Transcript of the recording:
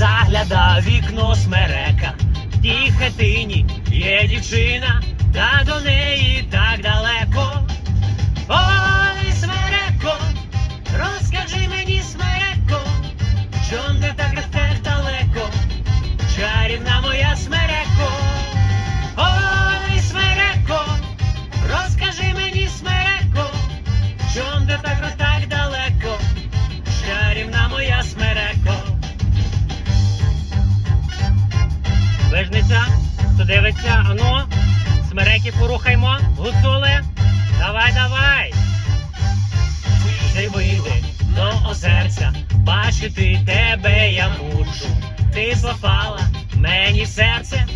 загляда вікно смерека. В тій хатині є дівчина, та до неї Вижниця, хто дивиться, ану, смереки порухаймо, гуцули, давай, давай. Ти вийди до озерця, бачити тебе я мушу. Ти попала мені серце,